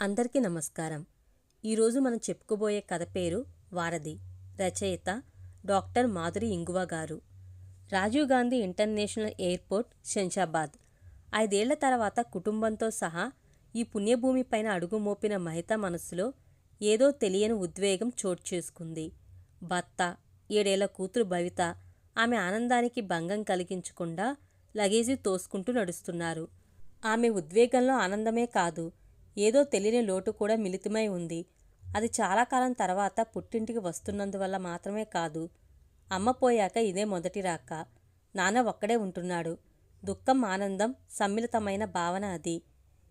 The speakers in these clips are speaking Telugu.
అందరికీ నమస్కారం. ఈరోజు మనం చెప్పుకోబోయే కథ పేరు వారధి రచయిత doctor Madhuri Inguva garu. Rajiv Gandhi international airport Shamshabad. ఐదేళ్ళ తర్వాత కుటుంబంతో సహా ఈ పుణ్యభూమి పైన అడుగు మోపిన మహిత మనస్సులో ఏదో తెలియని ఉద్వేగం చోటు చేసుకుంది. భర్త ఏడేళ్ళ కూతురు భవిత ఆమె ఆనందానికి భంగం కలిగించకుండా లగేజీ తోసుకుంటూ నడుస్తున్నారు. ఆమె ఉద్వేగంలో ఆనందమే కాదు ఏదో తెలియని లోటు కూడా మిళితమై ఉంది. అది చాలా కాలం తర్వాత పుట్టింటికి వస్తున్నందువల్ల మాత్రమే కాదు అమ్మ పోయాక ఇదే మొదటి రాక. నాన్న ఒక్కడే ఉంటున్నాడు. దుఃఖం ఆనందం సమ్మిళితమైన భావన అది.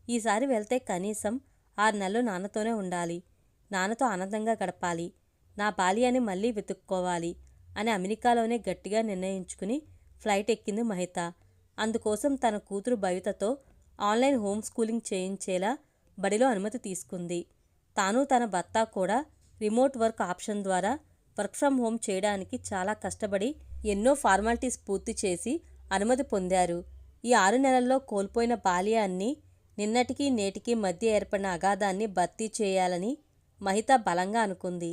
ఈసారి వెళ్తే కనీసం ఆరు నెలలు నాన్నతోనే ఉండాలి. నాన్నతో ఆనందంగా గడపాలి. నా బాల్యాన్ని మళ్ళీ వెతుక్కోవాలి అని అమెరికాలోనే గట్టిగా నిర్ణయించుకుని ఫ్లైట్ ఎక్కింది మహిత. అందుకోసం తన కూతురు భవితతో ఆన్లైన్ హోమ్ స్కూలింగ్ చేయించేలా బడిలో అనుమతి తీసుకుంది. తాను తన భర్త కూడా రిమోట్ వర్క్ ఆప్షన్ ద్వారా వర్క్ ఫ్రమ్ హోమ్ చేయడానికి చాలా కష్టపడి ఎన్నో ఫార్మాలిటీస్ పూర్తి చేసి అనుమతి పొందారు. ఈ ఆరు నెలల్లో కోల్పోయిన బాల్యాన్ని నిన్నటికి నేటికి మధ్య ఏర్పడిన అగాధాన్ని భర్తీ చేయాలని మహిత బలంగా అనుకుంది.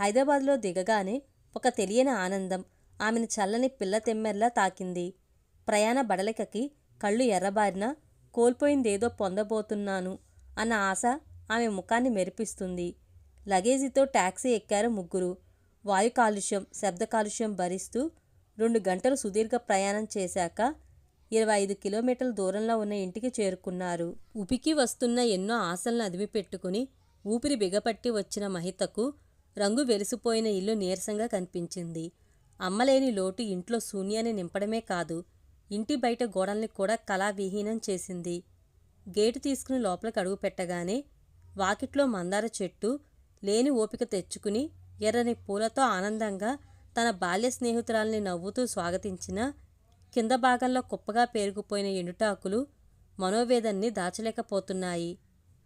హైదరాబాద్లో దిగగానే ఒక తెలియని ఆనందం ఆమెను చల్లని పిల్ల తెమ్మెర్లా తాకింది. ప్రయాణ బడలికకి కళ్ళు ఎర్రబారిన కోల్పోయిందేదో పొందబోతున్నాను అన్న ఆశ ఆమె ముఖాన్ని మెరిపిస్తుంది. లగేజీతో టాక్సీ ఎక్కారు ముగ్గురు. వాయు కాలుష్యం శబ్ద కాలుష్యం భరిస్తూ రెండు గంటలు సుదీర్ఘ ప్రయాణం చేశాక ఇరవై ఐదు కిలోమీటర్ల దూరంలో ఉన్న ఇంటికి చేరుకున్నారు. ఉపికి వస్తున్న ఎన్నో ఆశలను అదిమిపెట్టుకుని ఊపిరి బిగపట్టి వచ్చిన మహితకు రంగు వెలిసిపోయిన ఇల్లు నీరసంగా కనిపించింది. అమ్మలేని లోటు ఇంట్లో శూన్యాన్ని నింపడమే కాదు ఇంటి బయట గోడల్ని కూడా కళావిహీనం చేసింది. గేటు తీసుకుని లోపలికి అడుగు పెట్టగానే వాకిట్లో మందార చెట్టు లేని ఓపిక తెచ్చుకుని ఎర్రని పూలతో ఆనందంగా తన బాల్య స్నేహితురాల్ని నవ్వుతూ స్వాగతించిన కింద భాగంలో కుప్పగా పేరుకుపోయిన ఎండుటాకులు మనోవేదన్ని దాచలేకపోతున్నాయి.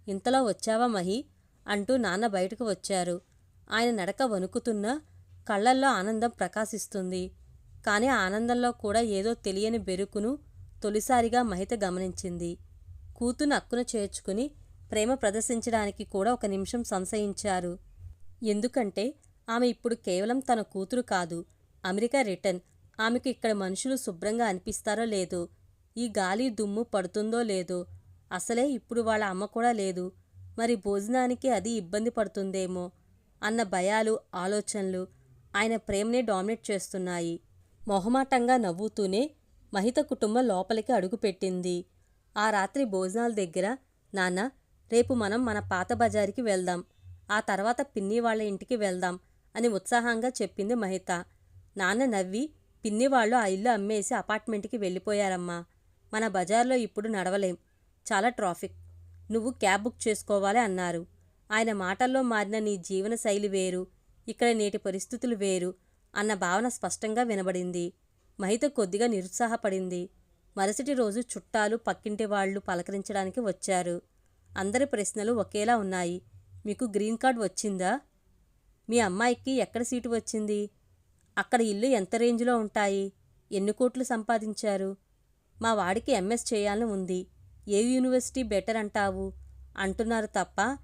ఇంతలో వచ్చావా మహి? అంటూ నాన్న బయటకు వచ్చారు. ఆయన నడక వణుకుతున్న కళ్ళల్లో ఆనందం ప్రకాశిస్తుంది. కానీ ఆనందంలో కూడా ఏదో తెలియని బెరుకును తొలిసారిగా మహిత గమనించింది. కూతును అక్కున చేర్చుకుని ప్రేమ ప్రదర్శించడానికి కూడా ఒక నిమిషం సంశయించారు. ఎందుకంటే ఆమె ఇప్పుడు కేవలం తన కూతురు కాదు. America return. ఆమెకు ఇక్కడ మనుషులు శుభ్రంగా అనిపిస్తారో లేదో ఈ గాలి దుమ్ము పడుతుందో లేదో అసలే ఇప్పుడు వాళ్ళ అమ్మ కూడా లేదు. మరి భోజనానికి అది ఇబ్బంది పడుతుందేమో అన్న భయాలు ఆలోచనలు ఆయన ప్రేమని డామినేట్ చేస్తున్నాయి. మొహమాటంగా నవ్వుతూనే మహిత కుటుంబం లోపలికి అడుగుపెట్టింది. ఆ రాత్రి భోజనాల దగ్గర నాన్న రేపు మనం మన పాత బజారుకి వెళ్దాం. ఆ తర్వాత పిన్ని వాళ్ళ ఇంటికి వెళ్దాం అని ఉత్సాహంగా చెప్పింది మహిత. నాన్న నవ్వి పిన్ని వాళ్ళు ఆ ఇల్లు అమ్మేసి అపార్ట్మెంట్కి వెళ్ళిపోయారమ్మా. మన బజార్లో ఇప్పుడు నడవలేం. చాలా ట్రాఫిక్. నువ్వు క్యాబ్ బుక్ చేసుకోవాలి అన్నారు. ఆయన మాటల్లో మారిన నీ జీవన శైలి వేరు ఇక్కడ నేటి పరిస్థితులు వేరు అన్న భావన స్పష్టంగా వినబడింది. మహిత కొద్దిగా నిరుత్సాహపడింది. మరుసటి రోజు చుట్టాలు పక్కింటి వాళ్ళు పలకరించడానికి వచ్చారు. అందరి ప్రశ్నలు ఒకేలా ఉన్నాయి. మీకు గ్రీన్ కార్డ్ వచ్చిందా? మీ అమ్మాయికి ఎక్కడ సీటు వచ్చింది? అక్కడ ఇల్లు ఎంత రేంజ్లో ఉంటాయి? ఎన్ని కోట్లు సంపాదించారు? మా వాడికి ఎంఎస్ చేయాలని ఉంది. ఏ యూనివర్సిటీ బెటర్ అంటావు? అంటున్నారు తప్ప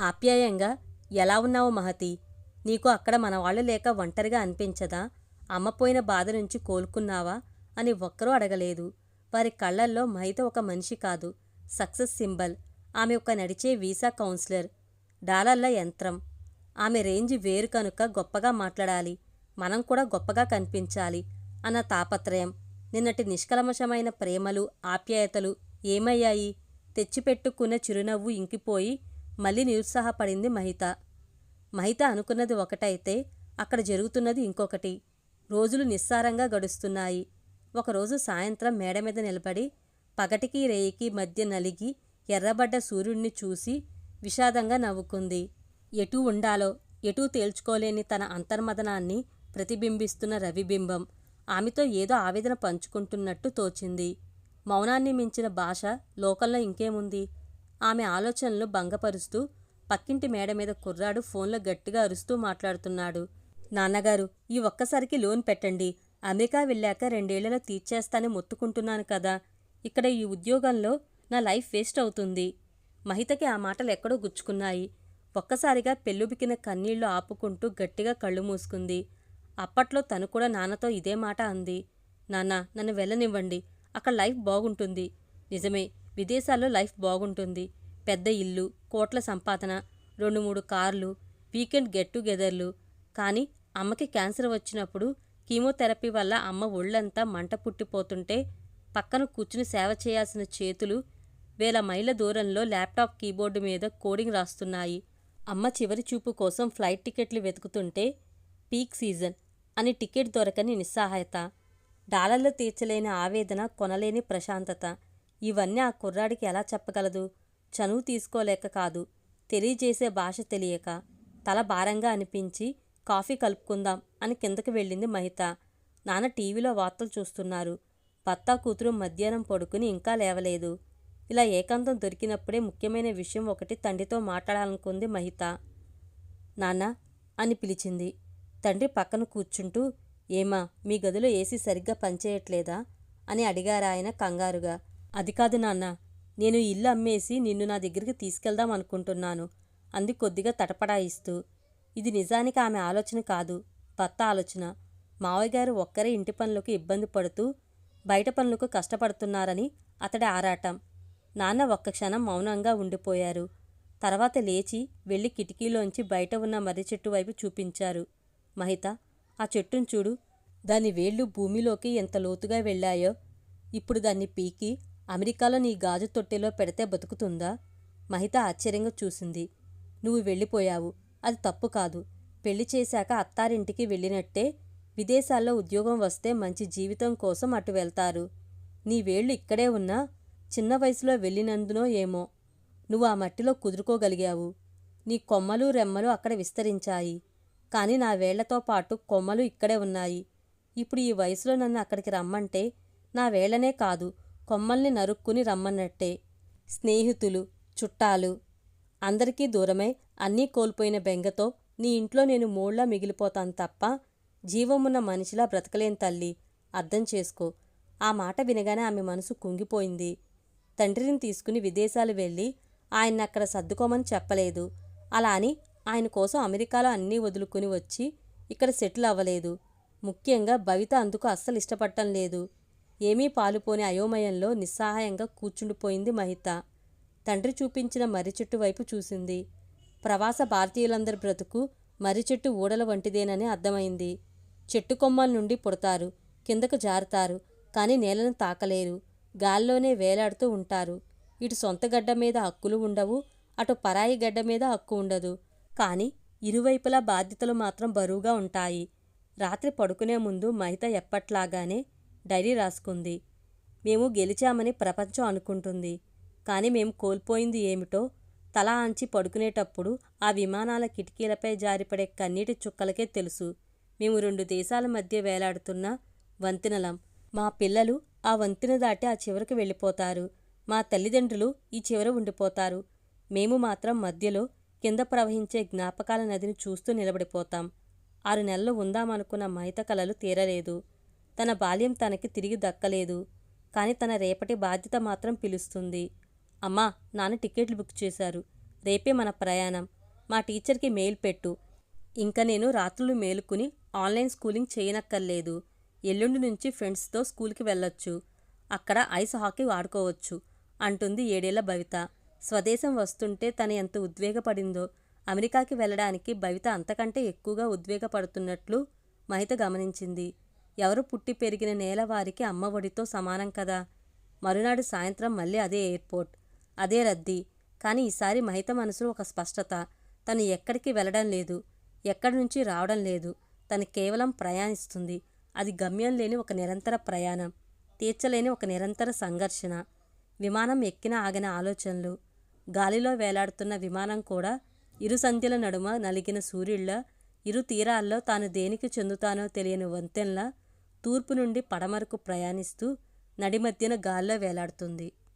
ఆప్యాయంగా ఎలా ఉన్నావు మహతి? నీకు అక్కడ మన వాళ్ళు లేక ఒంటరిగా అనిపించదా? అమ్మపోయిన బాధ నుంచి కోలుకున్నావా? అని ఒక్కరూ అడగలేదు. వారి కళ్ళల్లో మహిత ఒక మనిషి కాదు. Success symbol. ఆమె ఒక నడిచే వీసా కౌన్సిలర్. డాలర్ల యంత్రం. ఆమె రేంజ్ వేరు కనుక గొప్పగా మాట్లాడాలి. మనం కూడా గొప్పగా కనిపించాలి అన్న తాపత్రయం. నిన్నటి నిష్కలమశమైన ప్రేమలు ఆప్యాయతలు ఏమయ్యాయి? తెచ్చిపెట్టుకున్న చిరునవ్వు ఇంకిపోయి మళ్ళీ నిరుత్సాహపడింది మహిత. మహిత అనుకున్నది ఒకటైతే అక్కడ జరుగుతున్నది ఇంకొకటి. రోజులు నిస్సారంగా గడుస్తున్నాయి. ఒకరోజు సాయంత్రం మేడ మీద నిలబడి పగటికి రేయికి మధ్య నలిగి ఎర్రబడ్డ సూర్యుడిని చూసి విషాదంగా నవ్వుకుంది. ఎటూ ఉండాలో ఎటూ తేల్చుకోలేని తన అంతర్మదనాన్ని ప్రతిబింబిస్తున్న రవిబింబం ఆమెతో ఏదో ఆవేదన పంచుకుంటున్నట్టు తోచింది. మౌనాన్ని మించిన భాష లోకంలో ఇంకేముంది? ఆమె ఆలోచనలు భంగపరుస్తూ పక్కింటి మేడ మీద కుర్రాడు ఫోన్లో గట్టిగా అరుస్తూ మాట్లాడుతున్నాడు. నాన్నగారు ఈ ఒక్కసారికి లోన్ పెట్టండి. అమెరికా వెళ్ళాక రెండేళ్ళలో తీర్చేస్తానని మొత్తుకుంటున్నాను కదా. ఇక్కడ ఈ ఉద్యోగంలో నా లైఫ్ వేస్ట్ అవుతుంది. మహితకి ఆ మాటలు ఎక్కడో గుచ్చుకున్నాయి. ఒక్కసారిగా పెళ్ళుబికిన కన్నీళ్ళు ఆపుకుంటూ గట్టిగా కళ్ళు మూసుకుంది. అప్పట్లో తను కూడా నాన్నతో ఇదే మాట అంది. నాన్న నన్ను వెళ్ళనివ్వండి. అక్కడ లైఫ్ బాగుంటుంది. నిజమే విదేశాల్లో లైఫ్ బాగుంటుంది. పెద్ద ఇల్లు కోట్ల సంపాదన రెండు మూడు కార్లు వీకెండ్ గెట్ టుగెదర్లు. కానీ అమ్మకి క్యాన్సర్ వచ్చినప్పుడు కీమోథెరపీ వల్ల అమ్మ ఒళ్ళంతా మంట పుట్టిపోతుంటే పక్కన కూర్చుని సేవ చేయాల్సిన చేతులు వేల మైళ్ళ దూరంలో ల్యాప్టాప్ కీబోర్డు మీద కోడింగ్ రాస్తున్నాయి. అమ్మ చివరి చూపు కోసం ఫ్లైట్ టికెట్లు వెతుకుతుంటే పీక్ సీజన్ అని టికెట్ దొరకని నిస్సహాయత. డాలర్లు తీర్చలేని ఆవేదన కొనలేని ప్రశాంతత. ఇవన్నీ ఆ కుర్రాడికి ఎలా చెప్పగలదు? చనువు తీసుకోలేక కాదు. తెలియజేసే భాష తెలియక తల భారంగా అనిపించి కాఫీ కలుపుకుందాం అని కిందకి వెళ్ళింది మహిత. నాన్న టీవీలో వార్తలు చూస్తున్నారు. భర్త కూతురు మధ్యాహ్నం పడుకుని ఇంకా లేవలేదు. ఇలా ఏకాంతం దొరికినప్పుడే ముఖ్యమైన విషయం ఒకటి తండ్రితో మాట్లాడాలనుకుంది మహిత. నాన్న అని పిలిచింది. తండ్రి పక్కన కూర్చుంటూ ఏమా మీ గదిలో ఏసీ సరిగ్గా పనిచేయట్లేదా? అని అడిగారాయన కంగారుగా. అది కాదు నాన్న నేను ఇల్లు అమ్మేసి నిన్ను నా దగ్గరికి తీసుకెళ్దాం అనుకుంటున్నాను. అంది కొద్దిగా తటపడాయిస్తూ ఇది నిజానికి ఆమె ఆలోచన కాదు. భర్త ఆలోచన. మావయ్య గారు ఒక్కరే ఇంటి పనులకు ఇబ్బంది పడుతూ బయట పనులకు కష్టపడుతున్నారని అతడి ఆరాటం. నాన్న ఒక్క క్షణం మౌనంగా ఉండిపోయారు. తర్వాత లేచి వెళ్ళి కిటికీలోంచి బయట ఉన్న మర్రి చెట్టు వైపు చూపించారు. మహిత ఆ చెట్టును చూడు. దాని వేళ్ళు భూమిలోకి ఎంత లోతుగా వెళ్ళాయో. ఇప్పుడు దాన్ని పీకి అమెరికాలో నీ గాజు తొట్టెలో పెడితే బతుకుతుందా? మహిత ఆశ్చర్యంగా చూసింది. నువ్వు వెళ్ళిపోయావు. అది తప్పు కాదు. పెళ్ళి చేశాక అత్తారింటికి వెళ్ళినట్టే విదేశాల్లో ఉద్యోగం వస్తే మంచి జీవితం కోసం అటు వెళ్తారు. నీ వేళ్ళు ఇక్కడే ఉన్నా చిన్న వయసులో వెళ్ళినందునో ఏమో. నువ్వు ఆ మట్టిలో కుదురుకోగలిగావు. నీ కొమ్మలు రెమ్మలు అక్కడ విస్తరించాయి. కానీ నా వేళ్ళతో పాటు కొమ్మలు ఇక్కడే ఉన్నాయి. ఇప్పుడు ఈ వయసులో నన్ను అక్కడికి రమ్మంటే నా వేళ్ళనే కాదు కొమ్మల్ని నరుక్కుని రమ్మన్నట్టే. స్నేహితులు చుట్టాలు అందరికీ దూరమై అన్నీ కోల్పోయిన బెంగతో నీ ఇంట్లో నేను మూళ్ళా మిగిలిపోతాను తప్ప జీవమున్న మనిషిలా బ్రతకలేని తల్లి అర్థం చేసుకో. ఆ మాట వినగానే ఆమె మనసు కుంగిపోయింది. తండ్రిని తీసుకుని విదేశాలు వెళ్ళి ఆయన అక్కడ సర్దుకోమని చెప్పలేదు. అలా అని ఆయన కోసం అమెరికాలో అన్నీ వదులుకుని వచ్చి ఇక్కడ సెటిల్ అవ్వలేదు. ముఖ్యంగా భవిత అందుకు అస్సలు ఇష్టపడటం లేదు. ఏమీ పాలుపోని అయోమయంలో నిస్సహాయంగా కూర్చుండిపోయింది మహిత. తండ్రి చూపించిన మర్రి చెట్టు వైపు చూసింది. ప్రవాస భారతీయులందరి బ్రతుకు మర్రిచెట్టు ఊడల వంటిదేనని అర్థమైంది. చెట్టు కొమ్మల నుండి పుడతారు కిందకు జారుతారు కానీ నేలను తాకలేరు గాల్లోనే వేలాడుతూ ఉంటారు. ఇటు సొంత గడ్డ మీద హక్కులు ఉండవు అటు పరాయి గడ్డ మీద హక్కు ఉండదు. కానీ ఇరువైపులా బాధ్యతలు మాత్రం బరువుగా ఉంటాయి. రాత్రి పడుకునే ముందు మహిత ఎప్పట్లాగానే డైరీ రాసుకుంది. మేము గెలిచామని ప్రపంచం అనుకుంటుంది. కానీ మేము కోల్పోయింది ఏమిటో తల ఆంచి పడుకునేటప్పుడు ఆ విమానాల కిటికీలపై జారిపడే కన్నీటి చుక్కలకే తెలుసు. మేము రెండు దేశాల మధ్య వేలాడుతున్న వంతెనలం. మా పిల్లలు ఆ వంతెన దాటి ఆ చివరికి వెళ్ళిపోతారు. మా తల్లిదండ్రులు ఈ చివర ఉండిపోతారు. మేము మాత్రం మధ్యలో కింద ప్రవహించే జ్ఞాపకాల నదిని చూస్తూ నిలబడిపోతాం. ఆరు నెలలు ఉందామనుకున్న మహిత కలలు తీరలేదు. తన బాల్యం తనకి తిరిగి దక్కలేదు. కానీ తన రేపటి బాధ్యత మాత్రం పిలుస్తుంది. అమ్మా నాన్న టికెట్లు బుక్ చేశారు. రేపే మన ప్రయాణం. మా టీచర్కి మెయిల్ పెట్టు. ఇంకా నేను రాత్రులు మేలుకుని ఆన్లైన్ స్కూలింగ్ చేయనక్కర్లేదు. ఎల్లుండి నుంచి ఫ్రెండ్స్తో స్కూల్కి వెళ్ళొచ్చు. అక్కడ ఐస్ హాకీ ఆడుకోవచ్చు అంటుంది ఏడేళ్ళ భవిత స్వదేశం వస్తుంటే తను ఎంత ఉద్వేగపడిందో అమెరికాకి వెళ్ళడానికి భవిత అంతకంటే ఎక్కువగా ఉద్వేగపడుతున్నట్లు మహిత గమనించింది. ఎవరు పుట్టి పెరిగిన నేల వారికి అమ్మ ఒడితో సమానం కదా. మరునాడు సాయంత్రం మళ్ళీ అదే ఎయిర్పోర్ట్. అదే రద్దీ. కానీ ఈసారి మహిత మనసులో ఒక స్పష్టత. తను ఎక్కడికి వెళ్ళడం లేదు. ఎక్కడి నుంచి రావడం లేదు. తను కేవలం ప్రయాణిస్తుంది. అది గమ్యం లేని ఒక నిరంతర ప్రయాణం. తీర్చలేని ఒక నిరంతర సంఘర్షణ. విమానం ఎక్కిన ఆగిన ఆలోచనలు. గాలిలో వేలాడుతున్న విమానం కూడా ఇరు సంధ్యల నడుమ నలిగిన సూర్యుళ్ళ ఇరు తీరాల్లో తాను దేనికి చెందుతానో తెలియని వంతెనలా తూర్పు నుండి పడమరకు ప్రయాణిస్తూ నడిమధ్యన గాల్లో వేలాడుతుంది.